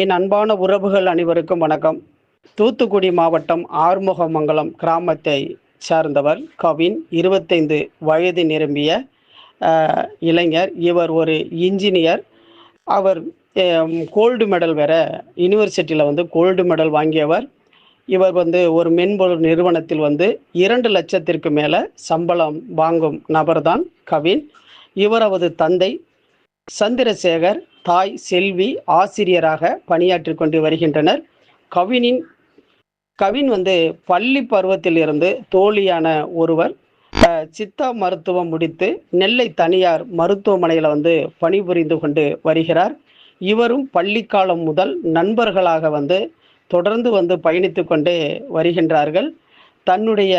என் அன்பான உறவுகள் அனைவருக்கும் வணக்கம். தூத்துக்குடி மாவட்டம் ஆறுமுகமங்கலம் கிராமத்தை சார்ந்தவர் கவின் இருபத்தைந்து வயது நிரம்பிய இளைஞர். இவர் ஒரு இன்ஜினியர். அவர் கோல்டு மெடல் வேற யூனிவர்சிட்டியில் வந்து கோல்டு மெடல் வாங்கியவர். இவர் வந்து ஒரு மென்பொருள் நிறுவனத்தில் வந்து இரண்டு லட்சத்திற்கு மேலே சம்பளம் வாங்கும் நபர்தான் கவின். இவரவது தந்தை சந்திரசேகர் தாய் செல்வி ஆசிரியராக பணியாற்றி கொண்டு வருகின்றனர். கவினின் கவின் வந்து பள்ளி பருவத்திலிருந்து தோழியான ஒருவர். சித்தா மருத்துவம் முடித்து நெல்லை தனியார் மருத்துவமனையில் வந்து பணிபுரிந்து கொண்டு வருகிறார். இவரும் பள்ளிக்காலம் முதல் நண்பர்களாக வந்து தொடர்ந்து வந்து பயணித்து கொண்டே வருகின்றார்கள். தன்னுடைய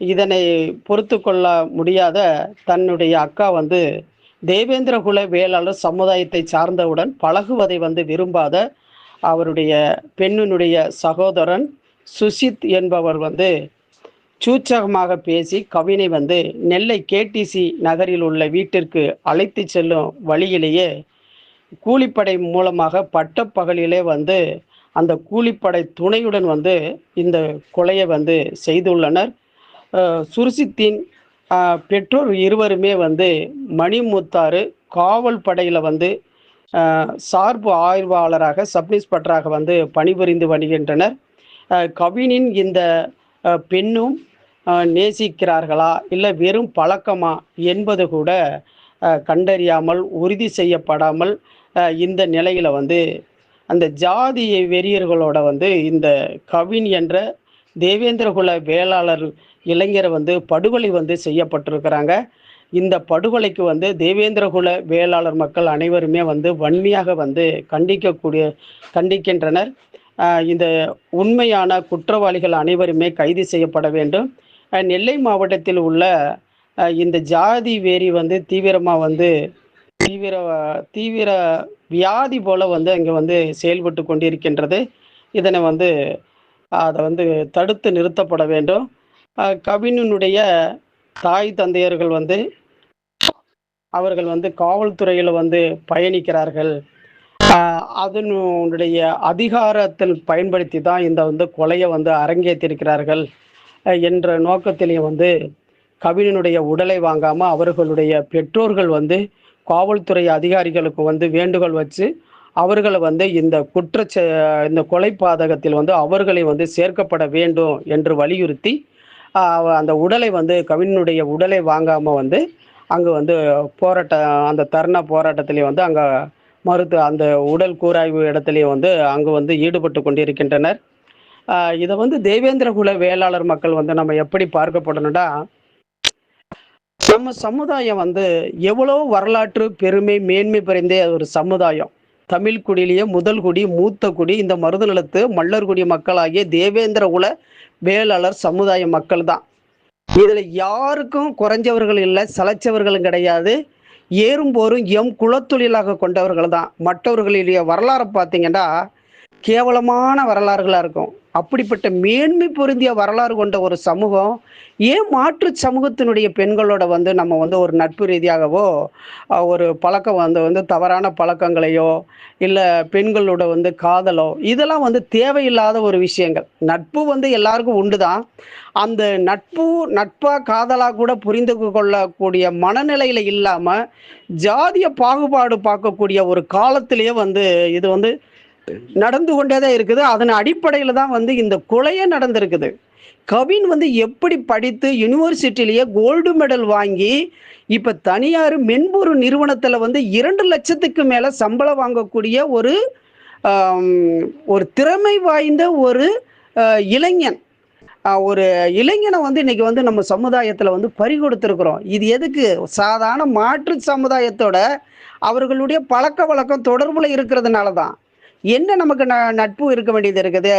இதனை பொறுத்து கொள்ள முடியாத தன்னுடைய அக்கா வந்து தேவேந்திரகுல வேளாளர் சமுதாயத்தை சார்ந்தவுடன் பழகுவதை வந்து விரும்பாத அவருடைய பெண்ணினுடைய சகோதரன் சுசித் என்பவர் வந்து சூச்சகமாக பேசி கவினை வந்து நெல்லை கேடிசி நகரில் உள்ள வீட்டிற்கு அழைத்து செல்லும் வழியிலேயே கூலிப்படை மூலமாக பட்டப்பகலிலே வந்து அந்த கூலிப்படை துணையுடன் வந்து இந்த கொலையை வந்து செய்துள்ளனர். சுருசித்தின் சுர்சித்தின் பெற்றோர் இருவருமே வந்து மணிமுத்தாறு காவல் படையில் வந்து சார்பு ஆய்வாளராக சப்இன்ஸ்பெக்டராக வந்து பணிபுரிந்து வருகின்றனர். கவினின் இந்த பெண்ணும் நேசிக்கிறார்களா இல்லை வெறும் பழக்கமா என்பது கூட கண்டறியாமல் உறுதி செய்யப்படாமல் இந்த நிலையில் வந்து அந்த ஜாதிய வெறியர்களோட வந்து இந்த கவின் என்ற தேவேந்திரகுல வேளாளர் இளைஞரை வந்து படுகொலை வந்து செய்யப்பட்டிருக்கிறாங்க. இந்த படுகொலைக்கு வந்து தேவேந்திரகுல வேளாளர் மக்கள் அனைவருமே வந்து வன்மையாக வந்து கண்டிக்கக்கூடிய கண்டிக்கின்றனர். இந்த உண்மையான குற்றவாளிகள் அனைவருமே கைது செய்யப்பட வேண்டும். நெல்லை மாவட்டத்தில் உள்ள இந்த ஜாதி வேரி வந்து தீவிரமாக வந்து தீவிர தீவிர வியாதி போல வந்து அங்கே வந்து செயல்பட்டு கொண்டிருக்கின்றது. இதனை வந்து அதை வந்து தடுத்து நிறுத்தப்பட வேண்டும். கவினுடைய தாய் தந்தையர்கள் வந்து அவர்கள் வந்து காவல்துறையில் வந்து பயணிக்கிறார்கள். அதனுடைய அதிகாரத்தில் பயன்படுத்தி தான் இந்த வந்து கொலையை வந்து அரங்கேற்றிருக்கிறார்கள். என்ற நோக்கத்திலேயே வந்து கவினுடைய உடலை வாங்காமல் அவர்களுடைய பெற்றோர்கள் வந்து காவல்துறை அதிகாரிகளுக்கு வந்து வேண்டுகோள் வச்சு அவர்களை வந்து இந்த குற்றச்ச இந்த கொலை பாதகத்தில் வந்து அவர்களை வந்து சேர்க்கப்பட வேண்டும் என்று வலியுறுத்தி அந்த உடலை வந்து கவினுடைய உடலை வாங்காமல் வந்து அங்கே வந்து போராட்ட அந்த தர்ணா போராட்டத்திலே வந்து அங்கே மருத்துவ அந்த உடல் கூராய்வு இடத்துலையே வந்து அங்கே வந்து ஈடுபட்டு கொண்டிருக்கின்றனர். இதை வந்து தேவேந்திரகுல வேளாளர் மக்கள் வந்து நம்ம எப்படி பார்க்கப்படணும்னா நம்ம சமுதாயம் வந்து எவ்வளோ வரலாற்று பெருமை மேன்மை புரிந்த ஒரு சமுதாயம். தமிழ் குடியிலேயே முதல் குடி மூத்த குடி இந்த மருதநிலத்து மல்லர்குடி மக்களாகிய தேவேந்திர குல வேளாளர் சமுதாய மக்கள் தான் இதில் யாருக்கும் குறைஞ்சவர்கள் இல்லை சலைச்சவர்களும் கிடையாது. ஏறும் போரும் எம் குலத்தொழிலாக கொண்டவர்கள் தான் மற்றவர்களுடைய வரலாறு பார்த்தீங்கன்னா கேவலமான வரலாறுகளாக இருக்கும். அப்படிப்பட்ட மேன்மை பொருந்திய வரலாறு கொண்ட ஒரு சமூகம் ஏன் மாற்று சமூகத்தினுடைய பெண்களோட வந்து நம்ம வந்து ஒரு நட்பு ரீதியாகவோ ஒரு பழக்கம் வந்து வந்து தவறான பழக்கங்களையோ இல்லை பெண்களோட வந்து காதலோ இதெல்லாம் வந்து தேவையில்லாத ஒரு விஷயங்கள். நட்பு வந்து எல்லாருக்கும் உண்டு தான் அந்த நட்பு நட்பாக காதலாக கூட புரிந்து கொள்ளக்கூடிய மனநிலையில் இல்லாமல் ஜாதிய பாகுபாடு பார்க்கக்கூடிய ஒரு காலத்திலேயே வந்து இது வந்து நடந்து கொண்டே தான் இருக்குது. அதன் அடிப்படையில் தான் வந்து இந்த கொலையே நடந்திருக்குது. கவின் வந்து எப்படி படித்து யூனிவர்சிட்டிலேயே கோல்டு மெடல் வாங்கி இப்போ தனியார் மென்பொருள் நிறுவனத்தில் வந்து இரண்டு லட்சத்துக்கு மேலே சம்பளம் வாங்கக்கூடிய ஒரு ஒரு திறமை வாய்ந்த ஒரு இளைஞன். ஒரு இளைஞனை வந்து இன்னைக்கு வந்து நம்ம சமுதாயத்தில் வந்து பறி கொடுத்துருக்குறோம் இது எதுக்கு? சாதாரண மாற்று சமுதாயத்தோட அவர்களுடைய பழக்க வழக்கம் தொடர்புல இருக்கிறதுனால தான் என்ன நமக்கு ந நட்பு இருக்க வேண்டியது இருக்குது?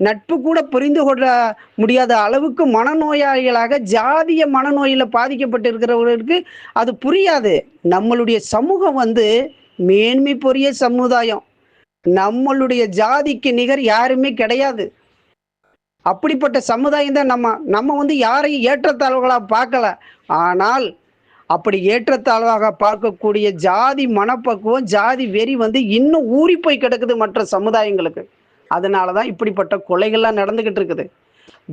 நட்பு கூட புரிந்து கொள்ள முடியாத அளவுக்கு மனநோயாளிகளாக ஜாதிய மனநோயில் பாதிக்கப்பட்டு இருக்கிறவர்களுக்கு அது புரியாது. நம்மளுடைய சமூகம் வந்து மேன்மை பொரிய சமுதாயம். நம்மளுடைய ஜாதிக்கு நிகர் யாருமே கிடையாது. அப்படிப்பட்ட சமுதாயம் தான் நம்ம. நம்ம வந்து யாரையும் ஏற்றத்தாழ்வுகளாக பார்க்கல. ஆனால் அப்படி ஏற்றத்தாழ்வாக பார்க்கக்கூடிய ஜாதி மனப்பக்குவம் ஜாதி வெறி வந்து இன்னும் ஊறி போய் கிடக்குது மற்ற சமுதாயங்களுக்கு. அதனால தான் இப்படிப்பட்ட கொலைகள்லாம் நடந்துக்கிட்டு இருக்குது.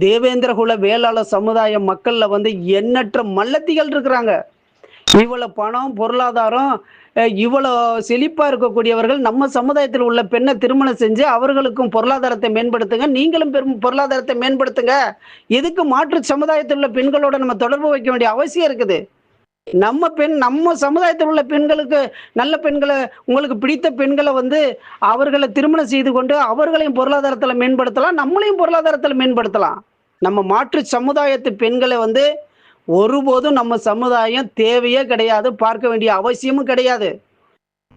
தேவேந்திரகுல வேளாளர் சமுதாய மக்களில் வந்து எண்ணற்ற மல்லத்திகள் இருக்கிறாங்க. இவ்வளோ பணம் பொருளாதாரம் இவ்வளோ செழிப்பாக இருக்கக்கூடியவர்கள் நம்ம சமுதாயத்தில் உள்ள பெண்ணை திருமணம் செஞ்சு அவர்களுக்கும் பொருளாதாரத்தை மேம்படுத்துங்க நீங்களும் பெரும் பொருளாதாரத்தை மேம்படுத்துங்க. எதுக்கு மாற்று சமுதாயத்தில் உள்ள பெண்களோட நம்ம தொடர்பு வைக்க வேண்டிய அவசியம் இருக்குது. நம்ம பெண் நம்ம சமுதாயத்தில் உள்ள பெண்களுக்கு நல்ல பெண்களை உங்களுக்கு பிடித்த பெண்களை வந்து அவர்களை திருமணம் செய்து கொண்டு அவர்களையும் பொருளாதாரத்தில் மேம்படுத்தலாம் நம்மளையும் பொருளாதாரத்தில் மேம்படுத்தலாம். நம்ம மாற்று சமுதாயத்து பெண்களை வந்து ஒருபோதும் நம்ம சமுதாயம் தேவையே கிடையாது பார்க்க வேண்டிய அவசியமும் கிடையாது.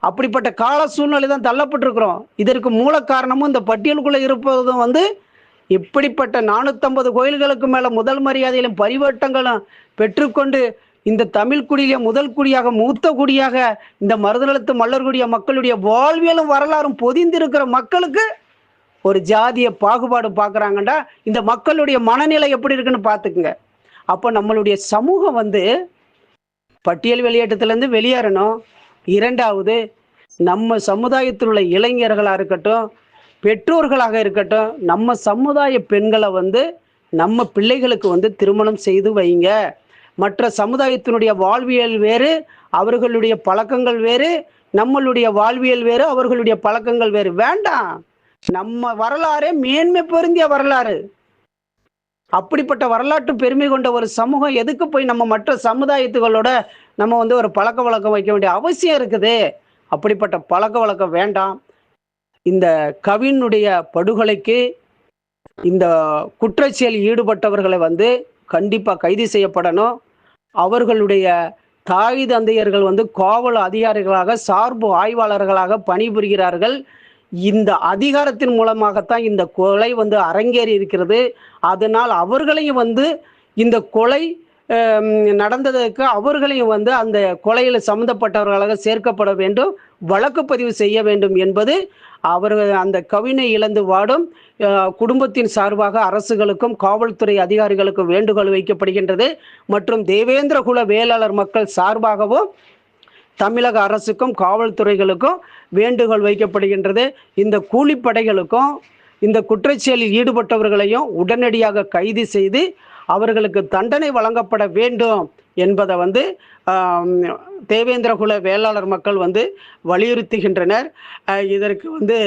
அப்படிப்பட்ட கால சூழ்நிலை தான் தள்ளப்பட்டிருக்கிறோம். இதற்கு மூல காரணமும் இந்த பட்டியலுக்குள்ளே இருப்பதும் வந்து இப்படிப்பட்ட நானூற்றம்பது கோயில்களுக்கு மேலே முதல் மரியாதையிலும் பரிவட்டங்களும் பெற்றுக்கொண்டு இந்த தமிழ் குடியிலே முதல் குடியாக மூத்த குடியாக இந்த மருதநலத்து மல்லர்குடிய மக்களுடைய வாழ்வியலும் வரலாறும் பொதிந்திருக்கிற மக்களுக்கு ஒரு ஜாதிய பாகுபாடு பார்க்குறாங்கண்டா? இந்த மக்களுடைய மனநிலை எப்படி இருக்குன்னு பார்த்துக்குங்க. அப்போ நம்மளுடைய சமூகம் வந்து பட்டியல் வெளியேற்றத்திலேருந்து வெளியேறணும். இரண்டாவது நம்ம சமுதாயத்தில் உள்ள இளைஞர்களாக இருக்கட்டும் பெற்றோர்களாக இருக்கட்டும் நம்ம சமுதாய பெண்களை வந்து நம்ம பிள்ளைகளுக்கு வந்து திருமணம் செய்து வைங்க. மற்ற சமுதாயத்தினுடைய வாழ்வியல் வேறு அவர்களுடைய பழக்கங்கள் வேறு நம்மளுடைய வாழ்வியல் வேறு அவர்களுடைய பழக்கங்கள் வேறு. வேண்டாம். நம்ம வரலாறே மேன்மை பொருந்திய வரலாறு. அப்படிப்பட்ட வரலாற்று பெருமை கொண்ட ஒரு சமூகம் எதுக்கு போய் நம்ம மற்ற சமுதாயத்துகளோட நம்ம வந்து ஒரு பழக்க வழக்கம் வைக்க வேண்டிய அவசியம் இருக்குது? அப்படிப்பட்ட பழக்க வழக்கம் வேண்டாம். இந்த கவினுடைய படுகொலைக்கு இந்த குற்றச்செயல் ஈடுபட்டவர்களை வந்து கண்டிப்பாக கைது செய்யப்படணும். அவர்களுடைய தாய் தந்தையர்கள் வந்து காவல் அதிகாரிகளாக சார்பு ஆய்வாளர்களாக பணிபுரிகிறார்கள். இந்த அதிகாரத்தின் மூலமாகத்தான் இந்த கொலை வந்து அரங்கேறி இருக்கிறது. அதனால் அவர்களையும் வந்து இந்த கொலை நடந்ததற்கு அவர்களையும் வந்து அந்த கொலையில் சம்மந்தப்பட்டவர்களாக சேர்க்கப்பட வேண்டும். வழக்கு பதிவு செய்ய வேண்டும் என்பது அவர்கள் அந்த கவினை இழந்து வாடும் குடும்பத்தின் சார்பாக அரசுகளுக்கும் காவல்துறை அதிகாரிகளுக்கும் வேண்டுகோள் வைக்கப்படுகின்றது. மற்றும் தேவேந்திர குல வேளாளர் மக்கள் சார்பாகவும் தமிழக அரசுக்கும் காவல்துறைகளுக்கும் வேண்டுகோள் வைக்கப்படுகின்றது. இந்த கூலிப்படைகளுக்கும் இந்த குற்றச்செயலில் ஈடுபட்டவர்களையும் உடனடியாக கைது செய்து அவர்களுக்கு தண்டனை வழங்கப்பட வேண்டும் என்பதை வந்து தேவேந்திரகுல வேளாளர் மக்கள் வந்து வலியுறுத்துகின்றனர். இதற்கு வந்து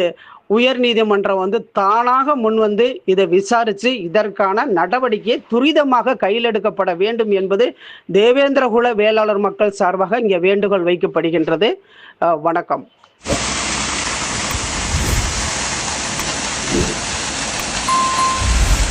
உயர் நீதிமன்றம் வந்து தானாக முன் வந்து இதை விசாரித்து இதற்கான நடவடிக்கையை துரிதமாக கையில் எடுக்கப்பட வேண்டும் என்பது தேவேந்திரகுல வேளாளர் மக்கள் சார்பாக இங்கே வேண்டுகோள் வைக்கப்படுகின்றது. வணக்கம்.